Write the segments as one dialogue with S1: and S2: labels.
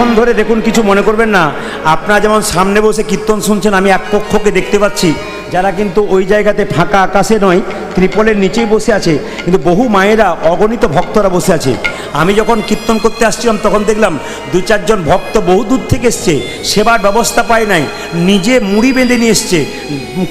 S1: অনেকক্ষণ ধরে দেখুন, কিছু মনে করবেন না। আপনারা যেমন সামনে বসে কীর্তন শুনছেন, আমি এক পক্ষকে দেখতে পাচ্ছি। যারা কিন্তু ওই জায়গাতে ফাঁকা আকাশে নয়, ত্রিপলের নিচেই বসে আছে। কিন্তু বহু মায়েরা, অগণিত ভক্তরা বসে আছে। আমি যখন কীর্তন করতে আসছিলাম, তখন দেখলাম দু চারজন ভক্ত বহু দূর থেকে এসছে। সেবার ব্যবস্থা পায় নাই। নিজে মুড়ি বেঁধে নিয়ে এসছে।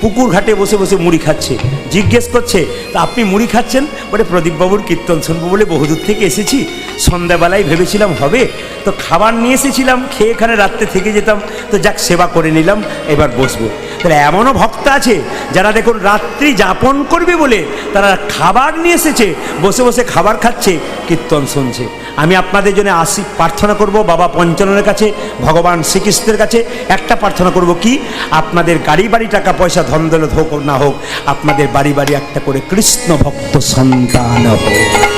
S1: পুকুর ঘাটে বসে বসে মুড়ি খাচ্ছে। জিজ্ঞেস করছে, তা আপনি মুড়ি খাচ্ছেন? বলে, প্রদীপবাবুর কীর্তন শুনব বলে বহুদূর থেকে এসেছি। সন্ধ্যাবেলায় ভেবেছিলাম হবে। তো খাবার নিয়ে এসেছিলাম, খেয়ে এখানে রাত্রে থেকে যেতাম। তো যাক, সেবা করে নিলাম। এবার বসবো। তাহলে এমনও ভক্ত আছে যারা দেখুন রাত্রি যাপন করবে বলে তারা খাবার নিয়ে এসেছে, বসে বসে খাবার খাচ্ছে, কীর্তন শুনছে। আমি আপনাদের জন্য আসি, প্রার্থনা করব বাবা পঞ্চাননের কাছে, ভগবান শ্রীকৃষ্ণের কাছে, একটা প্রার্থনা করব কি, আপনাদের গাড়ি বাড়ি টাকা পয়সা ধন হোক না হোক, আপনাদের বাড়ি বাড়ি একটা করে কৃষ্ণ ভক্ত সন্তান হোক।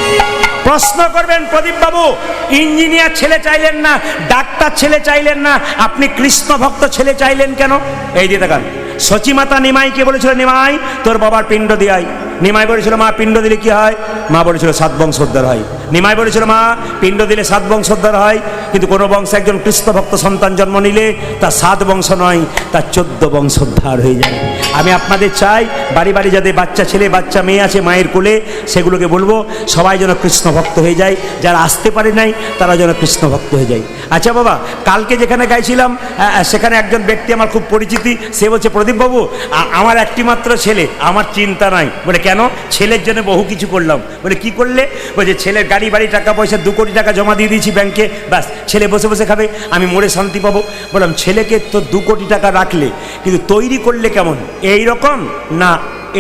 S1: প্রশ্ন করবেন প্রদীপ বাবু ইঞ্জিনিয়ার ছেলে চাইলেন না, ডাক্তার ছেলে চাইলেন না, আপনি কৃষ্ণ ভক্ত ছেলে চাইলেন কেন? এই দিয়ে দেখান সচিমাতা নিমাইকে বলেছিল, নিমাই, তোর বাবার পিণ্ড দিয়াই। নিমাই বলেছিল, মা, পিণ্ড দিলে কি হয়? মা বলেছিল, সাত বংশোদ্ধার হয়। নিমাই বলেছিল, মা, পিণ্ড দিলে সাত বংশোদ্ধার হয়। কিন্তু কোনো বংশে একজন কৃষ্ণ ভক্ত সন্তান জন্ম নিলে তার সাত বংশ নয় তার চোদ্দ বংশোদ্ধার হয়ে যায়। আমি আপনাদের চাই, বাড়ি বাড়ি যাদের বাচ্চা ছেলে, বাচ্চা মেয়ে আছে মায়ের কোলে, সেগুলোকে বলব, সবাই যেন কৃষ্ণ ভক্ত হয়ে যায়। যারা আসতে পারে নাই, তারা যেন কৃষ্ণ ভক্ত হয়ে যায়। আচ্ছা বাবা, কালকে যেখানে গাইছিলাম সেখানে একজন ব্যক্তি আমার খুব পরিচিতি, সে বলছে প্রদীপবাবু আমার একটি মাত্র ছেলে, আমার চিন্তা নাই। বলে, কেন? ছেলের জন্য বহু কিছু করলাম। বলে, কি করলে? বলছে, ছেলের গাড়ি, বাড়ি, টাকা, পয়সা, দু কোটি টাকা জমা দিয়ে দিয়েছি ব্যাংকে, ব্যাস, ছেলে বসে বসে খাবে, আমি মরে শান্তি পাবো। বললাম, ছেলেকে তো দু কোটি টাকা রাখলে, কিন্তু তৈরি করলে কেমন? এই রকম না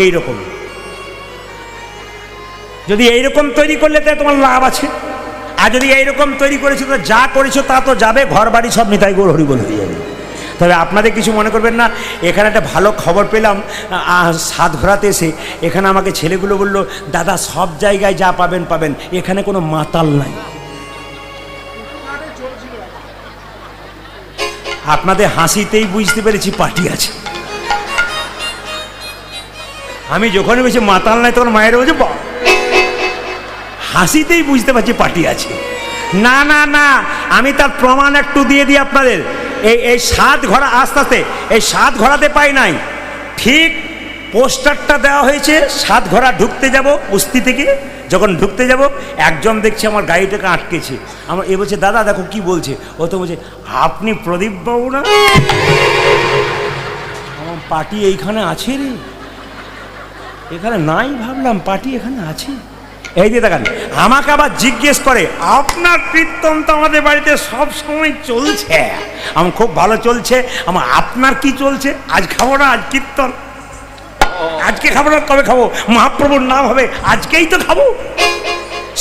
S1: এই রকম যদি এইরকম তৈরি করলে তাহলে তোমার লাভ আছে। আর যদি এইরকম তৈরি করেছ, তো যা করেছ তা তো যাবে ঘর বাড়ি সব নিতাই গোর হরিবল হয়ে যাবে। তবে আপনাদের কিছু মনে করবেন না, এখানে একটা ভালো খবর পেলাম সাত ঘোরাতে এসে এখানে আমাকে ছেলেগুলো বলল, দাদা, সব জায়গায় যা পাবেন পাবেন, এখানে কোনো মাতাল নাই। আপনাদের হাসিতেই বুঝতে পেরেছি পার্টি আছে। আমি যখনই বলছি মাতাল নাই তখন মায়ের বলছে! হাসিতেই বুঝতে পারছি পার্টি আছে। না না না, আমি তার প্রমাণ একটু দিয়ে দিই আপনাদের। এই এই সাত ঘোড়া, আস্তে আস্তে, এই সাত ঘোড়াতে পাই নাই। ঠিক পোস্টারটা দেওয়া হয়েছে, সাত ঘোড়া ঢুকতে যাব উস্তি থেকে। যখন ঢুকতে যাব, একজন দেখছে আমার গাড়িটাকে আটকেছে। আমার এ বলছে, দাদা, দেখো কি বলছে? ও তো বলছে, আপনি প্রদীপ বাবু না? আমার পার্টি এইখানে আছে রে। এখানে নাই ভাবলাম পার্টি এখানে আছে। এই দিয়ে দেখান, আমাকে আবার জিজ্ঞেস করে, আপনার কীর্তন তো আমাদের বাড়িতে সব সময় চলছে। আমার খুব ভালো চলছে। আমার আপনার কি চলছে? আজ খাব না, আজ কীর্তন। আজকে খাব না কবে খাব। মহাপ্রভুর নাম হবে, আজকেই তো খাব।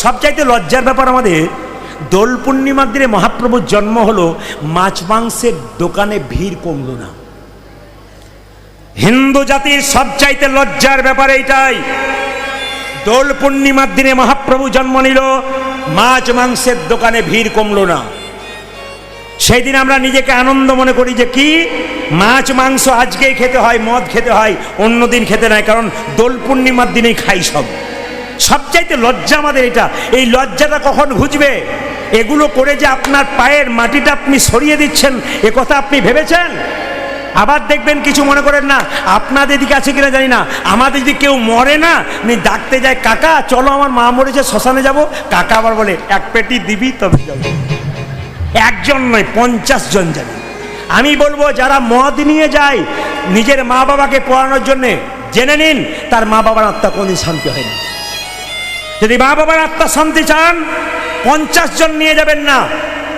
S1: সবচাইতে লজ্জার ব্যাপার আমাদের দোল পূর্ণিমার দিনে মহাপ্রভুর জন্ম হলো, মাছ মাংসের দোকানে ভিড় কমলো না। হিন্দু জাতির সবচাইতে লজ্জার ব্যাপার এইটাই। দোল পূর্ণিমার দিনে মহাপ্রভু জন্ম নিল, মাছ মাংসের দোকানে ভিড় কমলো না। সেই দিন আমরা নিজেকে আনন্দ মনে করি যে কি? মাছ মাংস আজকেই খেতে হয়, মদ খেতে হয়, অন্য দিন খেতে নাই, কারণ দোল পূর্ণিমার দিনেই খাই সব। সবচাইতে লজ্জা আমাদের এটা। এই লজ্জাটা কখন ঘুচবে? এগুলো করে যে আপনার পায়ের মাটিটা আপনি সরিয়ে দিচ্ছেন, এ কথা আপনি ভেবেছেন? আবার দেখবেন কিছু মনে করেন না, আপনাদের দিকে আছে কিনা জানি না। আমাদের যদি কেউ মরে না নি ডাকতে যায় কাকা, চলো আমার মা মরেছে, শ্মশানে যাব। কাকা আবার বলে, এক পেটি দিবি, তবে যাব। একজন নয়, পঞ্চাশ জন যাবে আমি বলব, যারা মদ নিয়ে যায়, নিজের মা বাবাকে পড়ানোর জন্যে, জেনে নিন, তার মা বাবার আত্মা কোনদিন শান্তি হয় না। যদি মা বাবার আত্মা শান্তি চান, পঞ্চাশ জন নিয়ে যাবেন না,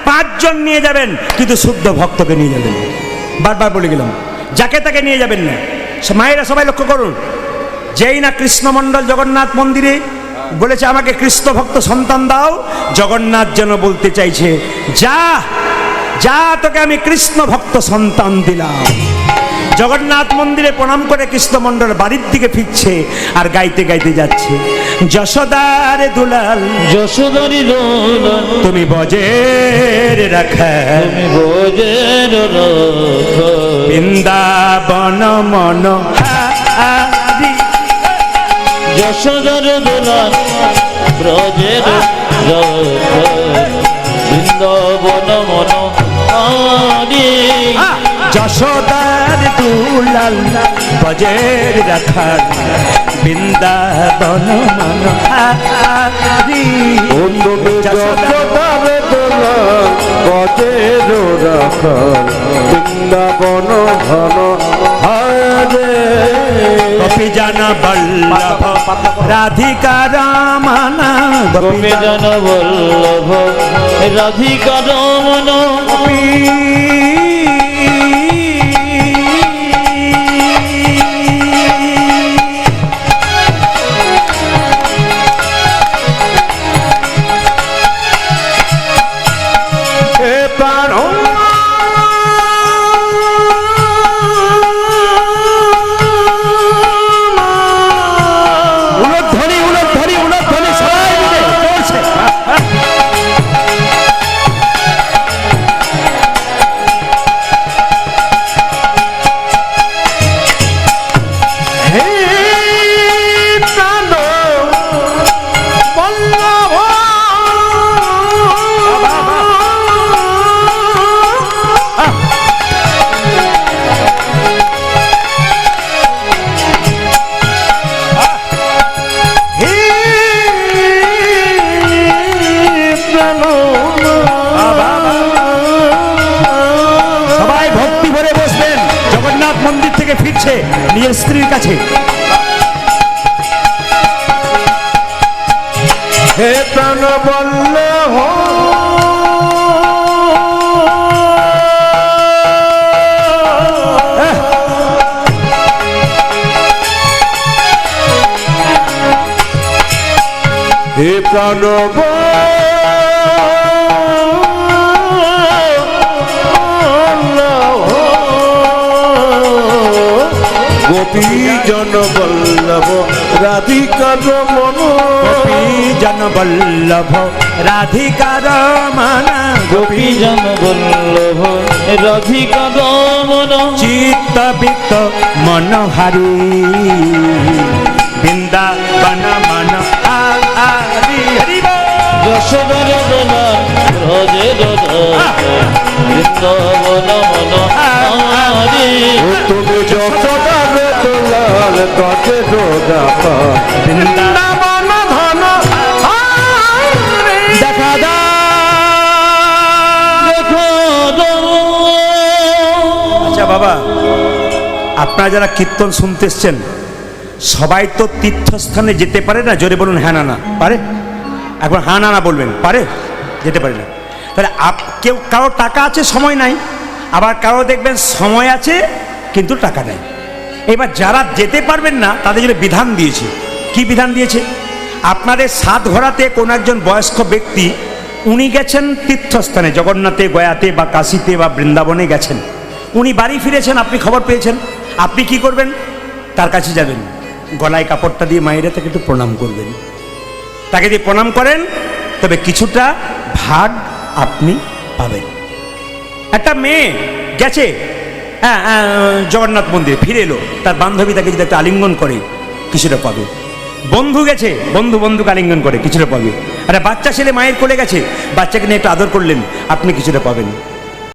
S1: পাঁচজন নিয়ে যাবেন, কিন্তু শুদ্ধ ভক্তকে নিয়ে যাবেন। বারবার বলে গেলাম, যাকে তাকে নিয়ে যাবেন না। মায়েরা সবাই লক্ষ্য করুন, যেই না কৃষ্ণমণ্ডল জগন্নাথ মন্দিরে বলেছে আমাকে কৃষ্ণ ভক্ত সন্তান দাও, জগন্নাথ যেন বলতে চাইছে, যা যা তোকে আমি কৃষ্ণ ভক্ত সন্তান দিলাম। জগন্নাথ মন্দিরে প্রণাম করে কৃষ্ণমণ্ডল বাড়ির দিকে ফিরছে আর গাইতে গাইতে যাচ্ছে। যশোদারে দুলাল
S2: যশোদারি
S1: তুমি বজের রাখা
S2: তুমি বোঝের
S1: বৃন্দাবন মন।
S2: যশোদার দোলন ব্রজের বৃন্দাবন মন হরে।
S1: যশোদার দুলাল বজের রাখাল বৃন্দাবন
S3: যশোদারে দোলা গজের রাখাল বৃন্দাবন ঘন হারে
S1: কপি জান বল্লভ রাধিকা রামানা।
S2: গোপে জন বল্লভ রাধিকা রমন।
S3: এ
S1: মন্দির থেকে ফিরছে নিজের স্ত্রীর কাছে।
S3: হে প্রাণ বল্লভ হে প্রাণ গোপী জন বল্লভ রাধিকার মন
S1: জন বল্লভ রাধিকা রমনা।
S2: গোপী জন বল্লভ রাধিকা রমন।
S1: চিত্ত বিত্ত মনোহারি বৃন্দাবন মন হারি হরি।
S2: যশোদর দোলা হরে বৃন্দাবন মন
S3: তুমি যশোদারে দোলাল গজে রোদাপা
S1: বৃন্দাবন দা আচ্ছা বাবা, আপনারা যারা কীর্তন শুনতে এসছেন, সবাই তো তীর্থস্থানে যেতে পারে না, জোরে বলুন হ্যাঁ না না, পারে? এখন হ্যাঁ না না বলবেন, পারে? যেতে পারে না। তাহলে আপ, কেউ, কারও টাকা আছে, সময় নাই। আবার কারও দেখবেন সময় আছে, কিন্তু টাকা নেই। এবার যারা যেতে পারবেন না, তাদের জন্য বিধান দিয়েছে। কি বিধান দিয়েছে? আপনাদের সাত ঘোরাতে কোনো একজন বয়স্ক ব্যক্তি, উনি গেছেন তীর্থস্থানে, জগন্নাথে, গয়াতে, বা কাশিতে, বা বৃন্দাবনে গেছেন। উনি বাড়ি ফিরেছেন, আপনি খবর পেয়েছেন। আপনি কি করবেন? তার কাছে যাবেন। গলায় কাপড়টা দিয়ে মায়েরা তাকে একটু প্রণাম করবেন। তাকে যদি প্রণাম করেন, তবে কিছুটা ভাগ আপনি পাবেন। একটা মেয়ে গেছে হ্যাঁ জগন্নাথ মন্দিরে, ফিরে এলো। তার বান্ধবী তাকে যদি একটা আলিঙ্গন করে, কিছুটা পাবে। বন্ধু গেছে, বন্ধু বন্ধুকে আলিঙ্গন করে, কিছুটা পাবে। আরে বাচ্চা ছেলে মায়ের কোলে গেছে, বাচ্চাকে নিয়ে একটু আদর করলেন, আপনি কিছুটা পাবেন।